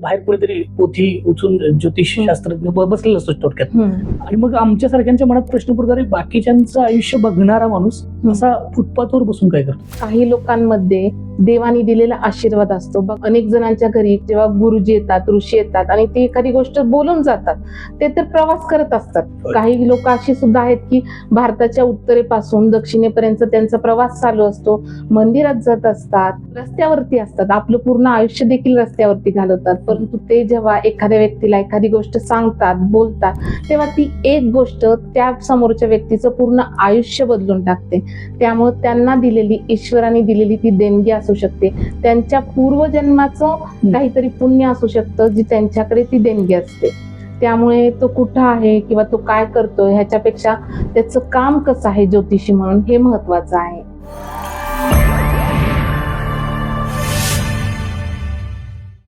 बाहेर कुणीतरी पोथी उचून ज्योतिष शास्त्रज्ञ बसलेला असतो थोडक्यात. आणि मग आमच्या सारख्यांच्या मनात प्रश्न पडतो अरे बाकीच्यांचं आयुष्य बघणारा माणूस असा फुटपाथवर बसून काय करतो? काही लोकांमध्ये देवानी दिलेला आशीर्वाद असतो. बघ अनेक जणांच्या घरी जेव्हा गुरुजी येतात ऋषी येतात आणि ते एखादी गोष्ट बोलून जातात ते तर प्रवास करत असतात. काही लोक अशी सुद्धा आहेत की भारताच्या उत्तरेपासून दक्षिणेपर्यंत त्यांचा प्रवास चालू असतो. मंदिरात जात असतात रस्त्यावरती असतात. आपलं पूर्ण आयुष्य देखील रस्त्यावरती घालवतात. परंतु ते जेव्हा एखाद्या व्यक्तीला एखादी गोष्ट सांगतात बोलतात तेव्हा ती एक गोष्ट त्या समोरच्या व्यक्तीचं पूर्ण आयुष्य बदलून टाकते. त्यामुळे त्यांना दिलेली ईश्वराने दिलेली ती देणगी असू शकते. त्यांच्या पूर्वजन्माचं काहीतरी पुण्य असू शकतं जी त्यांच्याकडे ती देणगी असते. त्यामुळे तो कुठं आहे किंवा तो काय करतोय ह्याच्यापेक्षा त्याचं काम कसं आहे ज्योतिषी म्हणून हे महत्वाचं आहे.